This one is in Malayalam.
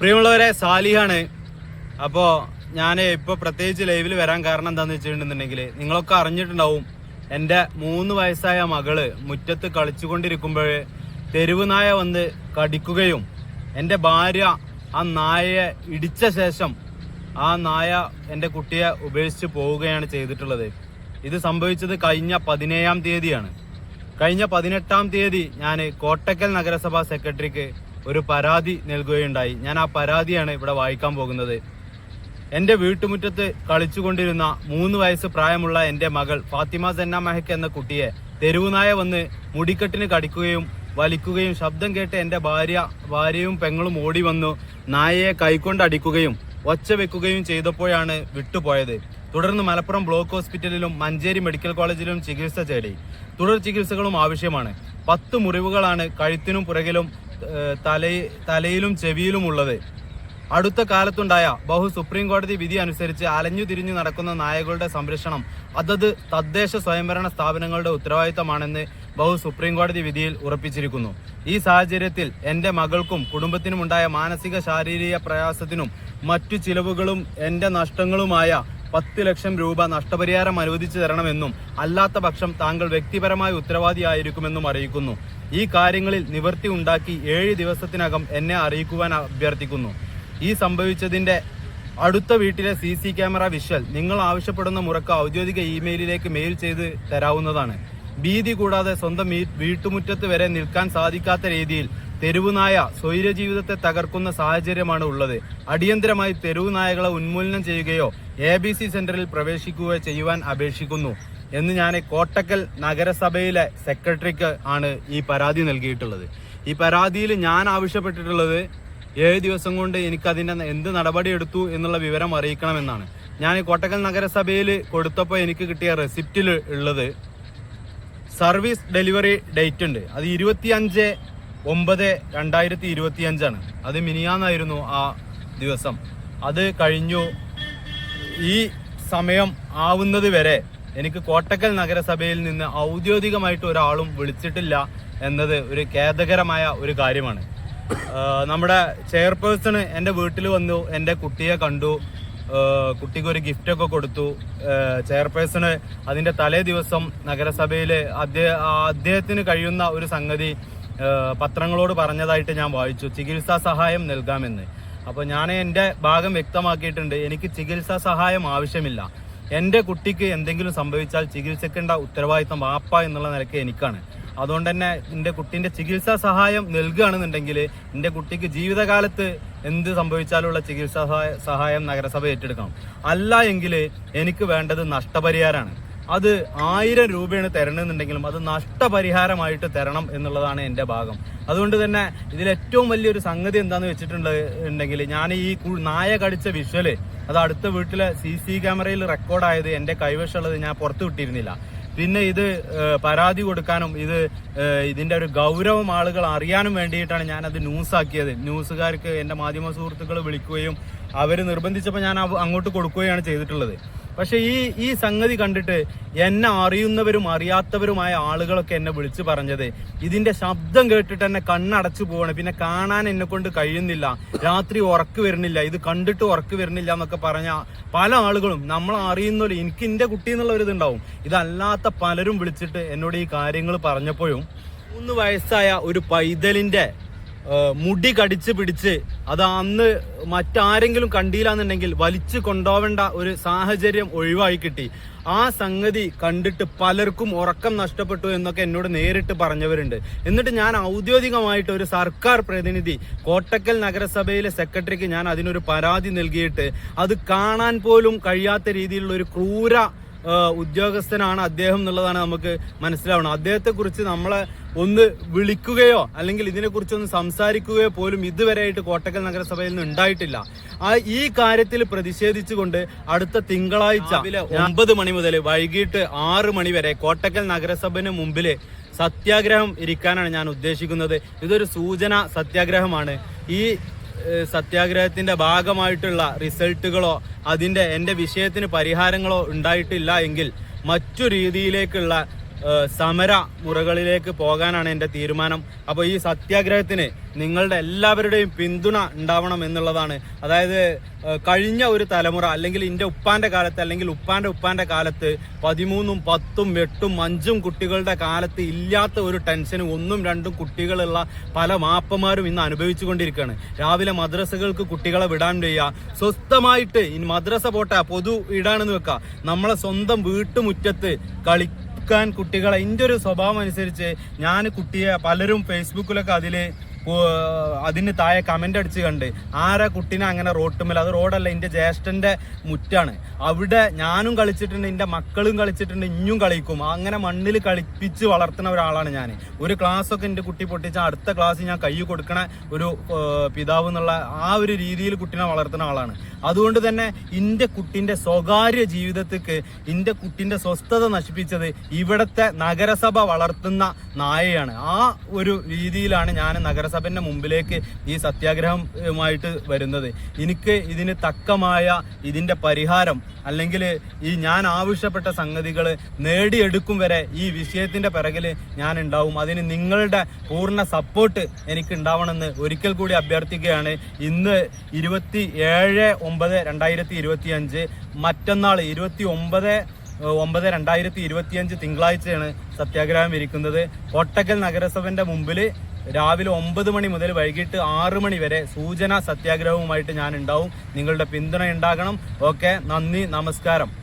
പ്രിയമുള്ളവരെ സാലിഹാണ്. അപ്പോൾ ഞാൻ ഇപ്പോൾ പ്രത്യേകിച്ച് ലൈവിൽ വരാൻ കാരണം എന്താണെന്ന് വെച്ചിട്ടുണ്ടെന്നുണ്ടെങ്കിൽ നിങ്ങളൊക്കെ അറിഞ്ഞിട്ടുണ്ടാവും എന്റെ മൂന്ന് വയസ്സായ മകൾ മുറ്റത്ത് കളിച്ചുകൊണ്ടിരിക്കുമ്പോൾ തെരുവ് നായ വന്ന് കടിക്കുകയും എന്റെ ഭാര്യ ആ നായയെ ഇടിച്ച ശേഷം ആ നായ എന്റെ കുട്ടിയെ ഉപേക്ഷിച്ച് പോവുകയാണ് ചെയ്തിട്ടുള്ളത്. ഇത് സംഭവിച്ചത് കഴിഞ്ഞ പതിനേഴാം തീയതിയാണ്. കഴിഞ്ഞ പതിനെട്ടാം തീയതി ഞാൻ കോട്ടക്കൽ നഗരസഭാ സെക്രട്ടറിക്ക് ഒരു പരാതി നൽകുകയുണ്ടായി. ഞാൻ ആ പരാതിയാണ് ഇവിടെ വായിക്കാൻ പോകുന്നത്. എന്റെ വീട്ടുമുറ്റത്ത് കളിച്ചുകൊണ്ടിരുന്ന മൂന്ന് വയസ്സ് പ്രായമുള്ള എന്റെ മകൾ ഫാത്തിമ സെന്ന മെഹക്ക് എന്ന കുട്ടിയെ തെരുവുനായ വന്ന് മുടിക്കെട്ടിന് കടിക്കുകയും വലിക്കുകയും ശബ്ദം കേട്ട് എന്റെ ഭാര്യ ഭാര്യയും പെങ്ങളും ഓടി വന്നു നായയെ കൈകൊണ്ട് അടിക്കുകയും ഒച്ച വെക്കുകയും ചെയ്തപ്പോഴാണ് വിട്ടുപോയത്. തുടർന്ന് മലപ്പുറം ബ്ലോക്ക് ഹോസ്പിറ്റലിലും മഞ്ചേരി മെഡിക്കൽ കോളേജിലും ചികിത്സ തേടി. തുടർ ചികിത്സകളും ആവശ്യമാണ്. പത്ത് മുറിവുകളാണ് കഴുത്തിനും പുറകിലും ഏഹ്, തലയി തലയിലും ചെവിയിലും ഉള്ളത്. അടുത്ത കാലത്തുണ്ടായ ബഹു സുപ്രീം കോടതി വിധി അനുസരിച്ച് അലഞ്ഞു തിരിഞ്ഞു നടക്കുന്ന നായകളുടെ സംരക്ഷണം അതത് തദ്ദേശ സ്വയംഭരണ സ്ഥാപനങ്ങളുടെ ഉത്തരവാദിത്തമാണെന്ന് ബഹു സുപ്രീം കോടതി വിധിയിൽ ഉറപ്പിച്ചിരിക്കുന്നു. ഈ സാഹചര്യത്തിൽ എന്റെ മകൾക്കും കുടുംബത്തിനുമുണ്ടായ മാനസിക ശാരീരിക പ്രയാസത്തിനും മറ്റു ചിലവുകളും എന്റെ നഷ്ടങ്ങളുമായ പത്ത് ലക്ഷം രൂപ നഷ്ടപരിഹാരം അനുവദിച്ചു തരണമെന്നും അല്ലാത്ത പക്ഷം താങ്കൾ വ്യക്തിപരമായ ഉത്തരവാദിയായിരിക്കുമെന്നും അറിയിക്കുന്നു. ഈ കാര്യങ്ങളിൽ നിവൃത്തി ഉണ്ടാക്കി ഏഴ് ദിവസത്തിനകം എന്നെ അറിയിക്കുവാൻ അഭ്യർത്ഥിക്കുന്നു. ഈ സംഭവിച്ചതിന്റെ അടുത്ത വീട്ടിലെ സി സി ക്യാമറ വിഷ്വൽ നിങ്ങൾ ആവശ്യപ്പെടുന്ന മുറക്ക് ഔദ്യോഗിക ഇമെയിലിലേക്ക് മെയിൽ ചെയ്ത് തരാവുന്നതാണ്. ഭീതി കൂടാതെ സ്വന്തം വീട്ടുമുറ്റത്ത് വരെ നിൽക്കാൻ സാധിക്കാത്ത രീതിയിൽ തെരുവുനായ സ്വൈരജീവിതത്തെ തകർക്കുന്ന സാഹചര്യമാണ് ഉള്ളത്. അടിയന്തരമായി തെരുവുനായകളെ ഉന്മൂലനം ചെയ്യുകയോ എ ബി സി സെന്ററിൽ പ്രവേശിക്കുകയോ ചെയ്യുവാൻ അപേക്ഷിക്കുന്നു എന്ന് ഞാൻ കോട്ടക്കൽ നഗരസഭയിലെ സെക്രട്ടറിക്ക് ആണ് ഈ പരാതി നൽകിയിട്ടുള്ളത്. ഈ പരാതിയിൽ ഞാൻ ആവശ്യപ്പെട്ടിട്ടുള്ളത് ഏഴ് ദിവസം കൊണ്ട് എനിക്കതിന്റെ എന്ത് നടപടി എടുത്തു എന്നുള്ള വിവരം അറിയിക്കണമെന്നാണ്. ഞാൻ കോട്ടക്കൽ നഗരസഭയിൽ കൊടുത്തപ്പോൾ എനിക്ക് കിട്ടിയ റെസിപ്റ്റിൽ ഉള്ളത് സർവീസ് ഡെലിവറി ഡേറ്റ് ഉണ്ട് അത് ഇരുപത്തിയഞ്ച് ഒമ്പത് രണ്ടായിരത്തി ഇരുപത്തി അഞ്ചാണ് അത് മിനിയാന്നായിരുന്നു ആ ദിവസം. അത് കഴിഞ്ഞു ഈ സമയം ആവുന്നത് വരെ എനിക്ക് കോട്ടക്കൽ നഗരസഭയിൽ നിന്ന് ഔദ്യോഗികമായിട്ട് ഒരാളും വിളിച്ചിട്ടില്ല എന്നത് ഒരു ഖേദകരമായ ഒരു കാര്യമാണ്. നമ്മുടെ ചെയർപേഴ്സണ് എന്റെ വീട്ടിൽ വന്നു എന്റെ കുട്ടിയെ കണ്ടു കുട്ടിക്ക് ഒരു ഗിഫ്റ്റ് ഒക്കെ കൊടുത്തു ചെയർപേഴ്സണ് അതിന്റെ തലേ ദിവസം നഗരസഭയിൽ അദ്ദേഹത്തിന് കഴിയുന്ന ഒരു സംഗതി പത്രങ്ങളോട് പറഞ്ഞതായിട്ട് ഞാൻ വായിച്ചു. ചികിത്സാ സഹായം നൽകാമെന്ന്. അപ്പോൾ ഞാൻ എന്റെ ഭാഗം വ്യക്തമാക്കിയിട്ടുണ്ട്. എനിക്ക് ചികിത്സാ സഹായം ആവശ്യമില്ല. എന്റെ കുട്ടിക്ക് എന്തെങ്കിലും സംഭവിച്ചാൽ ചികിത്സിക്കേണ്ട ഉത്തരവാദിത്തം വാപ്പ എന്നുള്ള നിലയ്ക്ക് എനിക്കാണ്. അതുകൊണ്ട് തന്നെ എന്റെ കുട്ടീന്റെ ചികിത്സാ സഹായം നൽകുകയാണെന്നുണ്ടെങ്കിൽ എന്റെ കുട്ടിക്ക് ജീവിതകാലത്ത് എന്ത് സംഭവിച്ചാലുള്ള ചികിത്സാ സഹായം നഗരസഭ ഏറ്റെടുക്കണം. അല്ല എങ്കിൽ എനിക്ക് വേണ്ടത് നഷ്ടപരിഹാരമാണ്. അത് ആയിരം രൂപയാണ് തരണമെന്നുണ്ടെങ്കിലും അത് നഷ്ടപരിഹാരമായിട്ട് തരണം എന്നുള്ളതാണ് എന്റെ ഭാഗം. അതുകൊണ്ട് തന്നെ ഇതിൽ ഏറ്റവും വലിയൊരു സംഗതി എന്താന്ന് വെച്ചിട്ടുണ്ട് ഉണ്ടെങ്കിൽ ഞാൻ ഈ നായ കടിച്ച വിഷ്വൽ അത് അടുത്ത വീട്ടിലെ സി സി ക്യാമറയിൽ റെക്കോർഡായത് എന്റെ കൈവശമുള്ളത് ഞാൻ പുറത്തു വിട്ടിരുന്നില്ല. പിന്നെ ഇത് പരാതി കൊടുക്കാനും ഇത് ഇതിന്റെ ഒരു ഗൗരവം ആളുകൾ അറിയാനും വേണ്ടിയിട്ടാണ് ഞാൻ അത് ന്യൂസ് ആക്കിയത്. ന്യൂസുകാർക്ക് എന്റെ മാധ്യമ സുഹൃത്തുക്കൾ വിളിക്കുകയും അവർ നിർബന്ധിച്ചപ്പോൾ ഞാൻ അങ്ങോട്ട് കൊടുക്കുകയാണ് ചെയ്തിട്ടുള്ളത്. പക്ഷെ ഈ ഈ സംഗതി കണ്ടിട്ട് എന്നെ അറിയുന്നവരും അറിയാത്തവരുമായ ആളുകളൊക്കെ എന്നെ വിളിച്ചു പറഞ്ഞത്. ഇതിന്റെ ശബ്ദം കേട്ടിട്ട് എന്നെ കണ്ണടച്ചു പോവാണ്. പിന്നെ കാണാൻ എന്നെ കൊണ്ട് കഴിയുന്നില്ല. രാത്രി ഉറക്ക് വരുന്നില്ല. ഇത് കണ്ടിട്ട് ഉറക്ക് വരുന്നില്ല എന്നൊക്കെ പറഞ്ഞ പല ആളുകളും നമ്മൾ അറിയുന്നല്ലോ എനിക്ക് എന്റെ കുട്ടി എന്നുള്ള ഒരു ഇതുണ്ടാവും. ഇതല്ലാത്ത പലരും വിളിച്ചിട്ട് എന്നോട് ഈ കാര്യങ്ങൾ പറഞ്ഞപ്പോഴും മൂന്ന് വയസ്സായ ഒരു പൈതലിന്റെ മുടി കടിച്ച് പിടിച്ച് അത് അന്ന് മറ്റാരെങ്കിലും കണ്ടില്ലാന്നുണ്ടെങ്കിൽ വലിച്ചു കൊണ്ടുപോവേണ്ട ഒരു സാഹചര്യം ഒഴിവായി കിട്ടി. ആ സംഗതി കണ്ടിട്ട് പലർക്കും ഉറക്കം നഷ്ടപ്പെട്ടു എന്നൊക്കെ എന്നോട് നേരിട്ട് പറഞ്ഞവരുണ്ട്. എന്നിട്ട് ഞാൻ ഔദ്യോഗികമായിട്ട് ഒരു സർക്കാർ പ്രതിനിധി കോട്ടക്കൽ നഗരസഭയിലെ സെക്രട്ടറിക്ക് ഞാൻ അതിനൊരു പരാതി നൽകിയിട്ട് അത് കാണാൻ പോലും കഴിയാത്ത രീതിയിലുള്ള ഒരു ക്രൂര ഉദ്യോഗസ്ഥനാണ് അദ്ദേഹം എന്നുള്ളതാണ് നമുക്ക് മനസ്സിലാവണം അദ്ദേഹത്തെ കുറിച്ച് നമ്മളെ ഒന്ന് വിളിക്കുകയോ അല്ലെങ്കിൽ ഇതിനെക്കുറിച്ച് ഒന്ന് സംസാരിക്കുകയോ പോലും ഇതുവരെയായിട്ട് കോട്ടക്കൽ നഗരസഭയിൽ നിന്ന് ഉണ്ടായിട്ടില്ല. ആ ഈ കാര്യത്തിൽ പ്രതിഷേധിച്ചുകൊണ്ട് അടുത്ത തിങ്കളാഴ്ച രാവിലെ ഒമ്പത് മണി മുതൽ വൈകിട്ട് ആറ് മണി വരെ കോട്ടക്കൽ നഗരസഭന് മുമ്പിൽ സത്യാഗ്രഹം ഇരിക്കാനാണ് ഞാൻ ഉദ്ദേശിക്കുന്നത്. ഇതൊരു സൂചന സത്യാഗ്രഹമാണ്. ഈ സത്യാഗ്രഹത്തിന്റെ ഭാഗമായിട്ടുള്ള റിസൾട്ടുകളോ അതിന്റെ എന്റെ വിഷയത്തിന് പരിഹാരങ്ങളോ ഉണ്ടായിട്ടില്ല എങ്കിൽ മറ്റു രീതിയിലേക്കുള്ള സമര മുറകളിലേക്ക് പോകാനാണ് എന്റെ തീരുമാനം. അപ്പോൾ ഈ സത്യാഗ്രഹത്തിന് നിങ്ങളുടെ എല്ലാവരുടെയും പിന്തുണ ഉണ്ടാവണം എന്നുള്ളതാണ്. അതായത് കഴിഞ്ഞ ഒരു തലമുറ അല്ലെങ്കിൽ എന്റെ ഉപ്പാന്റെ കാലത്ത് അല്ലെങ്കിൽ ഉപ്പാന്റെ ഉപ്പാന്റെ കാലത്ത് പതിമൂന്നും പത്തും എട്ടും അഞ്ചും കുട്ടികളുടെ കാലത്ത് ഇല്ലാത്ത ഒരു ടെൻഷനും ഒന്നും രണ്ടും കുട്ടികളുള്ള പല മാപ്പന്മാരും ഇന്ന് അനുഭവിച്ചു കൊണ്ടിരിക്കുകയാണ് രാവിലെ മദ്രസകൾക്ക് കുട്ടികളെ വിടാൻ വയ്യ. സ്വസ്ഥമായിട്ട് മദ്രസ പോട്ടെ പൊതു ഇടാണെന്ന് വെക്കുക നമ്മളെ സ്വന്തം വീട്ടുമുറ്റത്ത് കളിക്കാൻ കുട്ടികളെ എന്റെ ഒരു സ്വഭാവം അനുസരിച്ച് ഞാൻ കുട്ടിയെ പലരും ഫേസ്ബുക്കിലൊക്കെ അതിൽ പോ- അതിന് താഴെ കമന്റ് അടിച്ച് കണ്ട് ആരെ കുട്ടീനെ അങ്ങനെ റോട്ടുമ്മൽ അത് റോഡല്ല എന്റെ ജ്യേഷ്ഠന്റെ മുറ്റാണ്. അവിടെ ഞാനും കളിച്ചിട്ടുണ്ട് എന്റെ മക്കളും കളിച്ചിട്ടുണ്ട് ഇഞ്ഞും കളിക്കും. അങ്ങനെ മണ്ണിൽ കളിപ്പിച്ച് വളർത്തുന്ന ഒരാളാണ് ഞാൻ ഒരു ക്ലാസ് ഒക്കെ എന്റെ കുട്ടി പൊട്ടിച്ച അടുത്ത ക്ലാസ് ഞാൻ കൈ കൊടുക്കണ ഒരു പിതാവ് എന്നുള്ള ആ ഒരു രീതിയിൽ കുട്ടീനെ വളർത്തുന്ന ആളാണ്. അതുകൊണ്ട് തന്നെ എന്റെ കുട്ടിന്റെ സ്വകാര്യ ജീവിതത്തിക്ക് എന്റെ കുട്ടിന്റെ സ്വസ്ഥത നശിപ്പിച്ചത് ഇവിടുത്തെ നഗരസഭ വളർത്തുന്ന നായയാണ്. ആ ഒരു രീതിയിലാണ് ഞാൻ നഗരസഭന്റെ മുമ്പിലേക്ക് ഈ സത്യാഗ്രഹമായിട്ട് വരുന്നത്. എനിക്ക് ഇതിന് തക്കമായ ഇതിന്റെ പരിഹാരം അല്ലെങ്കിൽ ഈ ഞാൻ ആവശ്യപ്പെട്ട സംഗതികൾ നേടിയെടുക്കും വരെ ഈ വിഷയത്തിന്റെ പിറകിൽ ഞാൻ ഉണ്ടാവും അതിന് നിങ്ങളുടെ പൂർണ സപ്പോർട്ട് എനിക്ക് ഉണ്ടാവണമെന്ന് ഒരിക്കൽ കൂടി അഭ്യർത്ഥിക്കുകയാണ്. ഇന്ന് ഇരുപത്തി ഏഴ് ഒമ്പത് രണ്ടായിരത്തി ഇരുപത്തി അഞ്ച് മറ്റന്നാൾ ഇരുപത്തി ഒമ്പത് ഒമ്പത് രണ്ടായിരത്തി ഇരുപത്തിയഞ്ച് തിങ്കളാഴ്ചയാണ് സത്യാഗ്രഹം ഇരിക്കുന്നത്. കോട്ടക്കൽ നഗരസഭന്റെ മുമ്പിൽ രാവിലെ ഒമ്പത് മണി മുതൽ വൈകിട്ട് ആറ് മണി വരെ സൂചന സത്യാഗ്രഹവുമായിട്ട് ഞാൻ ഉണ്ടാവും നിങ്ങളുടെ പിന്തുണ ഉണ്ടാകണം ഓക്കെ നന്ദി നമസ്കാരം.